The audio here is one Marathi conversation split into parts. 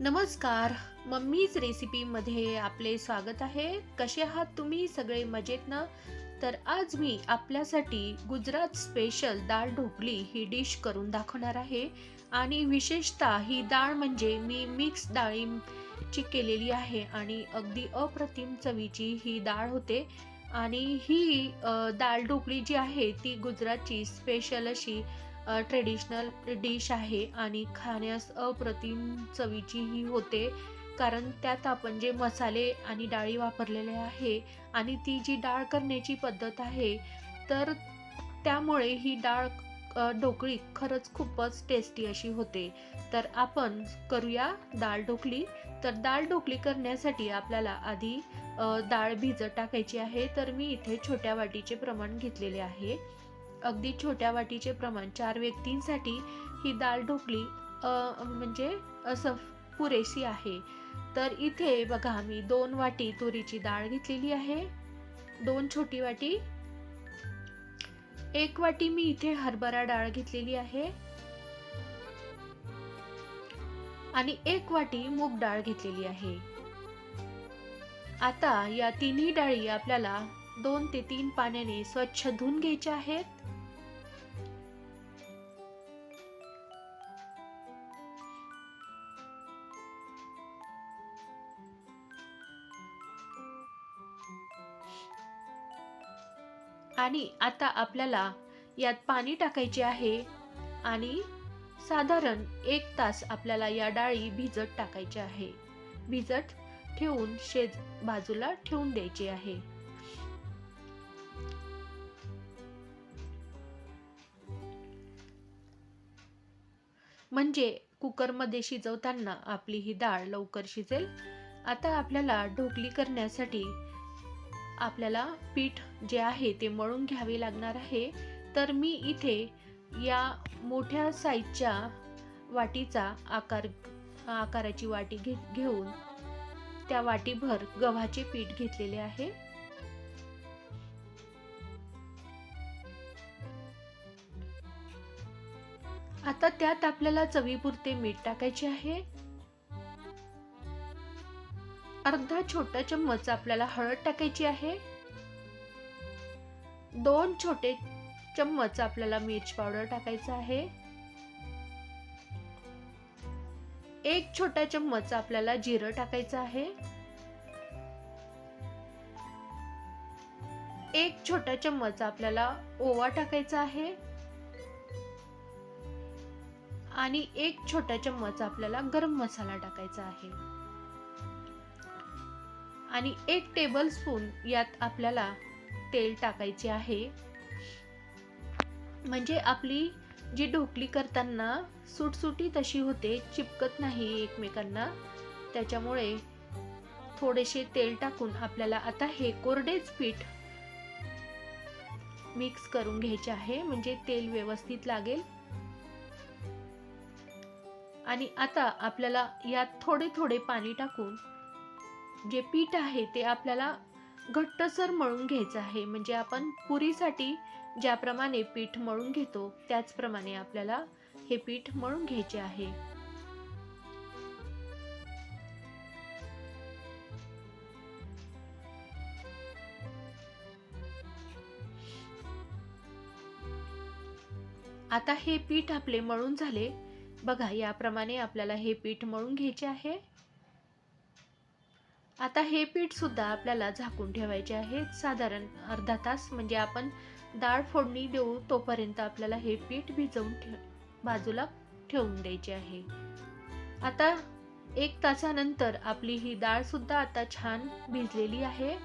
नमस्कार. मम्मीज रेसिपीमध्ये आपले स्वागत आहे. कसे आहात तुम्ही सगळे मजेत ना? तर आज मी आपल्यासाठी गुजरात स्पेशल डाळ ढोकली ही डिश करून दाखवणार आहे. आणि विशेषतः ही डाळ म्हणजे मी मिक्स डाळींची केलेली आहे आणि अगदी अप्रतिम चवीची ही डाळ होते. आणि ही डाळ ढोकळी जी आहे ती गुजरातची स्पेशल अशी ट्रेडिशनल डिश आहे आणि खाण्यास अप्रतिम चवीची ही होते. कारण त्यात आपण जे मसाले आणि डाळी वापरलेले आहे आणि ती जी डाळ करण्याची पद्धत आहे तर त्यामुळे ही डाळ ढोकळी खरंच खूपच टेस्टी अशी होते. तर आपण करूया डाळ ढोकळी. तर डाळ ढोकळी करण्यासाठी आपल्याला आधी डाळ भिजत टाकायची आहे. तर मी इथे छोट्या वाटीचे प्रमाण घेतलेले आहे. अगदी छोट्या वाटीचे प्रमाण चार व्यक्तींसाठी ही डाळ ढोकली म्हणजे असं पुरेशी आहे. तर इथे बघा मी दोन वाटी तुरीची डाळ घेतलेली आहे. दोन छोटी वाटी. एक वाटी मी इथे हरभरा डाळ घेतलेली आहे. आणि एक वाटी मूग डाळ घेतलेली आहे. आता या तिन्ही डाळी आपल्याला दोन ते तीन पाण्याने स्वच्छ धुवून घ्यायचे आहेत. आणि आता आपल्याला यात पाणी टाकायचे आहे आणि साधारण एक तास आपल्याला या डाळी भिजत टाकायच्या आहे. भिजत ठेवून शेज बाजूला ठेवून द्यायचे आहे. म्हणजे कुकरमध्ये शिजवताना आपली ही डाळ लवकर शिजेल. आता आपल्याला ढोकली करण्यासाठी आपल्याला पीठ जे आहे ते मळून घ्यावे लागणार आहे. तर मी इथे या मोठ्या साईजच्या वाटीचा आकार आकाराची वाटी घे घेऊन त्या वाटीभर गव्हाचे पीठ घेतलेले आहे. आता त्यात आपल्याला चवीपुरते मीठ टाकायचे आहे. अर्धा छोटा चम्मच आपल्याला हळद टाकायची आहे. दोन छोटे चम्मच आपल्याला मिरच पावडर टाकायचा आहे. एक छोटा चम्मच आपल्याला जिरं टाकायचं आहे. एक छोटा चम्मच आपल्याला ओवा टाकायचा आहे. आणि एक छोटा चम्मच आपल्याला गरम मसाला टाकायचा आहे. आणि एक टेबल स्पून यात आपल्याला तेल टाकायचे आहे. म्हणजे आपली जी ढोकली करताना सुटसुटीत अशी होते चिपकत नाही एकमेकांना. त्याच्यामुळे थोडेसे तेल टाकून आपल्याला आता हे कोरडेच पीठ मिक्स करून घ्यायचे आहे. म्हणजे तेल व्यवस्थित लागेल. आणि आता आपल्याला यात थोडे थोडे पाणी टाकून जे पीठ आहे ते आपल्याला घट्टसर मळून घ्यायचं आहे. म्हणजे आपण पुरीसाठी ज्याप्रमाणे पीठ मळून घेतो त्याचप्रमाणे आपल्याला हे पीठ मळून घ्यायचे आहे. आता हे पीठ आपले मळून झाले. बघा याप्रमाणे आपल्याला हे पीठ मळून घ्यायचे आहे. आता हे पीठ सुद्धा आपल्याला झाकून ठेवायचे आहे. साधारण अर्धा तास म्हणजे आपण डाळ फोडणी देऊ तोपर्यंत आपल्याला हे पीठ भिजवून ठे बाजूला ठेवून द्यायचे आहे. आता एक तासानंतर आपली ही डाळ सुद्धा आता छान भिजलेली आहे.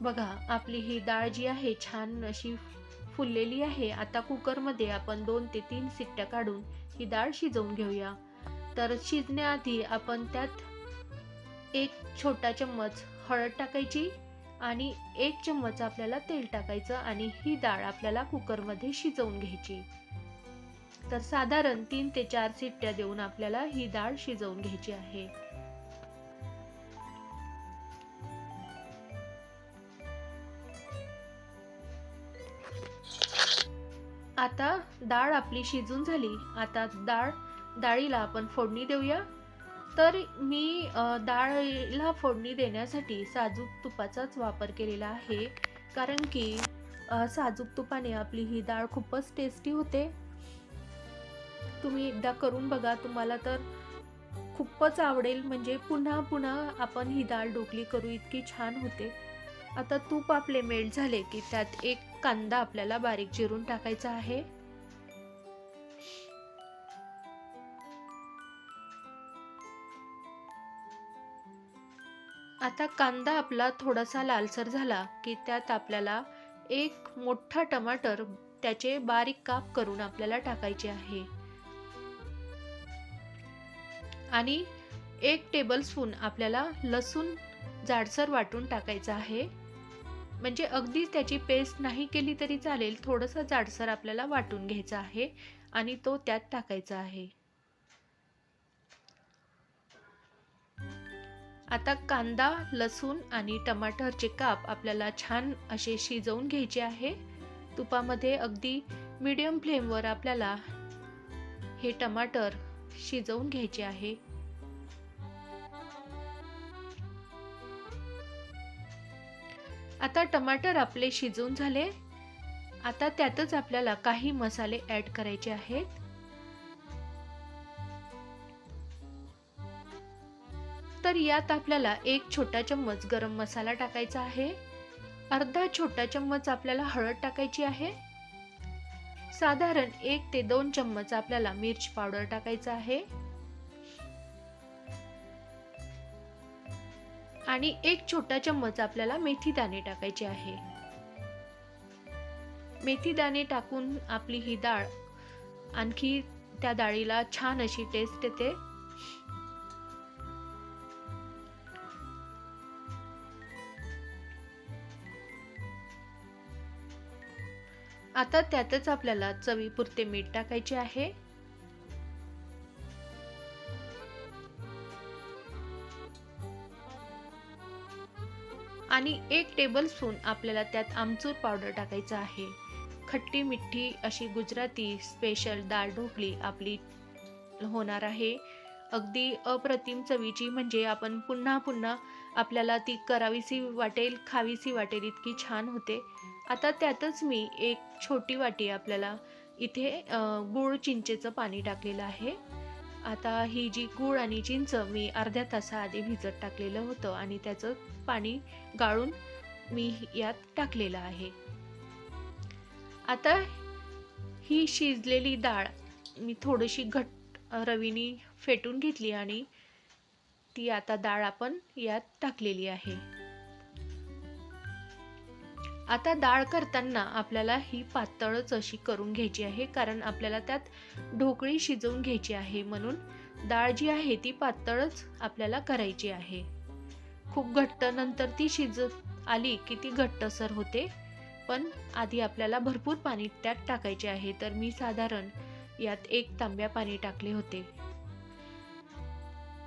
बघा आपली ही डाळ जी आहे छान अशी फुललेली आहे. आता कुकरमध्ये आपण दोन ते तीन सिट्ट्या काढून ही डाळ शिजवून घेऊया. तर शिजण्याआधी आपण त्यात एक छोटा चम्मच हळद टाकायची आणि एक चम्मच आपल्याला तेल टाकायचं आणि ही डाळ आपल्याला कुकरमध्ये शिजवून घ्यायची. तर साधारण तीन ते चार सिट्ट्या देऊन आपल्याला ही डाळ शिजवून घ्यायची आहे. आता डाळ आपली शिजून झाली. आता डाळ डाळीला आपण फोडणी देऊया. तर मी डाळीला फोडणी देण्यासाठी साजूक तुपाचाच वापर केलेला आहे. कारण की साजूक तुपाने आपली ही डाळ खूपच टेस्टी होते. तुम्ही एकदा करून बघा. तुम्हाला तर खूपच आवडेल. म्हणजे पुन्हा पुन्हा आपण ही डाळ ढोकली करू. इतकी छान होते. आता तूप आपले मेल्ट झाले की त्यात एक कांदा आपल्याला बारीक चिरून टाकायचा आहे. आता कांदा आपला थोडासा लालसर झाला की त्यात आपल्याला एक मोठा टमाटर त्याचे बारीक काप करून आपल्याला टाकायचे आहे. आणि एक टेबलस्पून आपल्याला लसूण जाडसर वाटून टाकायचा आहे. म्हणजे अगदीच त्याची पेस्ट नाही केली तरी चालेल थोडंसं जाडसर आपल्याला वाटून घ्यायचं आहे आणि तो त्यात टाकायचा आहे. आता कांदा लसूण आणि टमाटरचे काप आपल्याला छान असे शिजवून घ्यायचे आहे. तुपामध्ये अगदी मीडियम फ्लेमवर आपल्याला हे टमाटर शिजवून घ्यायचे आहे. आता टमाटर आपले शिजवून झाले. आता त्यातच आपल्याला काही मसाले ऍड करायचे आहेत. तर यात आपल्याला एक छोटा चम्मच गरम मसाला टाकायचा आहे. अर्धा छोटा चम्मच आपल्याला हळद टाकायची आहे. साधारण एक ते दोन चम्मच आपल्याला मिरची पावडर टाकायचा आहे. आणि एक छोटा चम्मच आपल्याला मेथी दाणे टाकायचे आहे. मेथी दाणे टाकून आपली ही डाळ आणखी त्या डाळीला छान अशी टेस्ट येते. आता त्यातच आपल्याला चवीपुरते मीठ टाकायचे आहे. आणि एक टेबल स्पून आपल्याला त्यात आमचूर पावडर टाकायचं आहे. खट्टी मिठी अशी गुजराती स्पेशल डाळ ढोकळी आपली होणार आहे. अगदी अप्रतिम चवीची म्हणजे आपण पुन्हा पुन्हा आपल्याला ती करावीसी वाटेल खावीसी वाटेल इतकी छान होते. आता त्यातच मी एक छोटी वाटी आपल्याला इथे गुळ चिंचेचं पाणी टाकलेलं आहे. आता ही जी गूळ आणि चिंच मी अर्ध्या तासाआधी भिजत टाकलेलं होतं आणि त्याचं पाणी गाळून मी यात टाकलेलं आहे. आता ही शिजलेली डाळ मी थोडीशी घट रवीनी फेटून घेतली आणि ती आता डाळ आपण यात टाकलेली आहे. आता डाळ करताना आपल्याला ही पातळच अशी करून घ्यायची आहे कारण आपल्याला त्यात ढोकळी शिजवून घ्यायची आहे म्हणून डाळ जी आहे ती पातळच आपल्याला करायची आहे. खूप घट्ट नंतर ती शिजत आली की ती घट्टसर होते पण आधी आपल्याला भरपूर पाणी त्यात टाकायचे आहे तर मी साधारण यात एक तांब्या पाणी टाकले होते.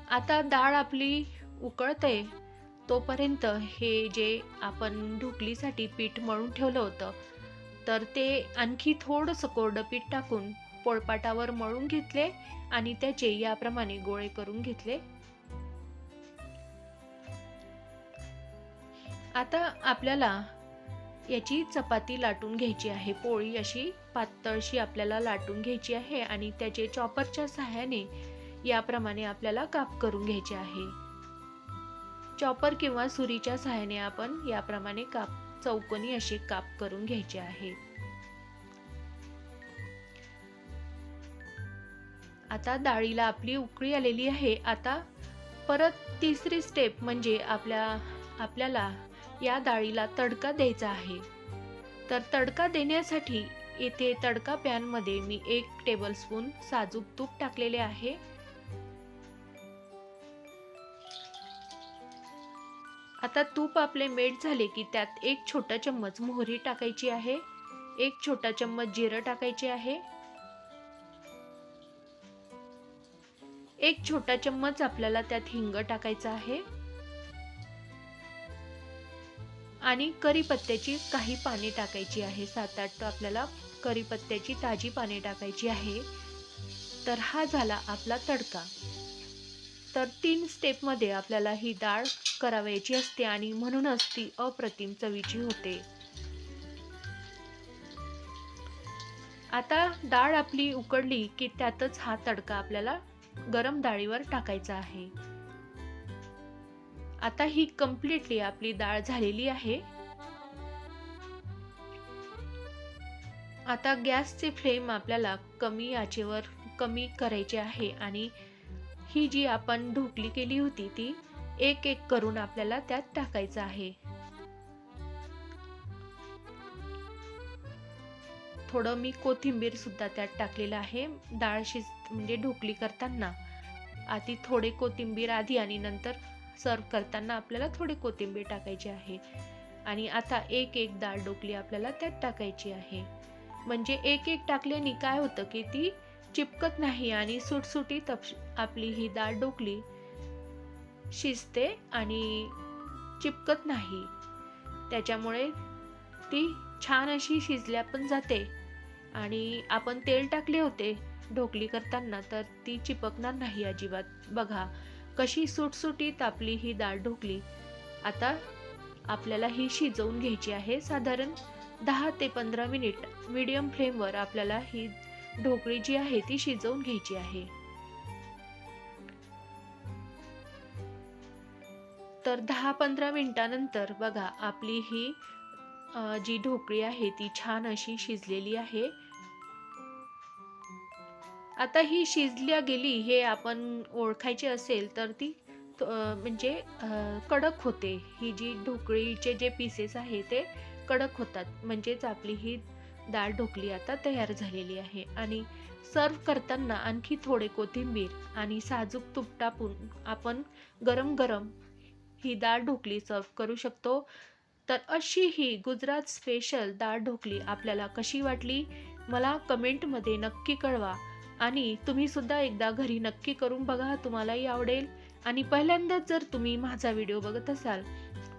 आता डाळ आपली उकळते तोपर्यंत हे जे आपण ढोकलीसाठी पीठ मळून ठेवलं होतं तर ते आणखी थोडंसं कोरडं पीठ टाकून पोळपाटावर मळून घेतले आणि त्याचे याप्रमाणे गोळे करून घेतले. आता आपल्याला याची चपाती लाटून घ्यायची आहे पोळी अशी पातळशी आपल्याला लाटून घ्यायची आहे आणि त्याचे चॉपरच्या सहाय्याने याप्रमाणे आपल्याला काप करून घ्यायचे आहे. चॉपर किंवा सुरीच्या सहाय्याने आपण याप्रमाणे काप चौकोनी असे काप करून घ्यायचे आहे. आता डाळीला आपली उकळी आलेली आहे. आता परत तिसरी स्टेप म्हणजे आपल्या आपल्याला या डाळीला तडका द्यायचा आहे. तर तडका देण्यासाठी येथे तडका पॅनमध्ये मी एक टेबलस्पून साजूक तूप टाकलेले आहे. आता तूप आपले मेट झाले की त्यात एक छोटा चम्मच मोहरी टाकायची आहे. एक छोटा चम्मच जिरं टाकायचे आहे. एक छोटा चम्मच आपल्याला त्यात हिंग टाकायचा आहे. आणि करीपत्त्याची काही पाने टाकायची आहे. सात आठ आपल्याला करीपत्त्याची ताजी पाने टाकायची आहे. तर हा झाला आपला तडका. तर तीन स्टेपमध्ये आपल्याला ही डाळ करावयाची असते आणि म्हणूनच ती अप्रतिम चवीची होते. आता डाळ आपली उकडली की त्यातच हा तडका आपल्याला गरम डाळीवर टाकायचा आहे. आता ही कम्प्लिटली आपली डाळ झालेली आहे. आता गॅसचे फ्लेम आपल्याला कमी आचेवर कमी करायचे आहे आणि ही जी आपण ढोकली केली होती ती एक एक करून आपल्याला त्यात टाकायचं आहे. थोडं मी कोथिंबीर सुद्धा त्यात टाकलेलं आहे. डाळ शिज म्हणजे ढोकली करताना आधी थोडे कोथिंबीर आधी आणि नंतर सर्व करताना आपल्याला थोडी कोथिंबीर टाकायची आहे. आणि आता एक एक डाळ ढोकली आपल्याला त्यात टाकायची आहे. म्हणजे एक एक टाकल्याने काय होतं की ती चिपकत नाही आणि सुटसुटीत आपली ही डाळ ढोकली शिजते आणि चिपकत नाही. त्याच्यामुळे ती छान अशी शिजल्या पण जाते. आणि आपण तेल टाकले होते ढोकली करताना तर ती चिपकणार नाही अजिबात. बघा कशी सुटसुटीत आपली ही डाळ ढोकली. आता आपल्याला ही शिजवून घ्यायची आहे साधारण दहा ते पंधरा मिनिट. मीडियम फ्लेमवर आपल्याला ही ढोकळी जी आहे ती शिजवून घ्यायची आहे. तर दहा पंधरा मिनिटानंतर बघा आपली ही जी ढोकळी आहे ती छान अशी शिजलेली आहे. आता ही शिजल्या गेली हे आपण ओळखायचे असेल तर ती म्हणजे कडक होते. ही जी ढोकळीचे जे पीसेस आहे ते कडक होतात. म्हणजेच आपली ही डाळ ढोकली आता तयार झालेली आहे आणि सर्व करताना आणखी थोडे कोथिंबीर आणि साजूक तूप टाकून आपण गरम गरम ही डाळ ढोकली सर्व करू शकतो. तर अशी ही गुजरात स्पेशल डाळ ढोकली आपल्याला कशी वाटली? मला कमेंटमध्ये नक्की कळवा आणि तुम्ही सुद्धा एकदा घरी नक्की करून बघा तुम्हालाही आवडेल. आणि पहिल्यांदाच जर तुम्ही माझा व्हिडिओ बघत असाल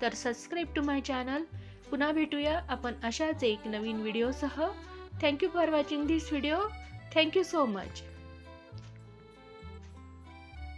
तर सबस्क्राईब टू माय चॅनल पुन्हा भेटूया. आपण अशाच एक नवीन व्हिडिओसह. Thank you for watching this video thank you so much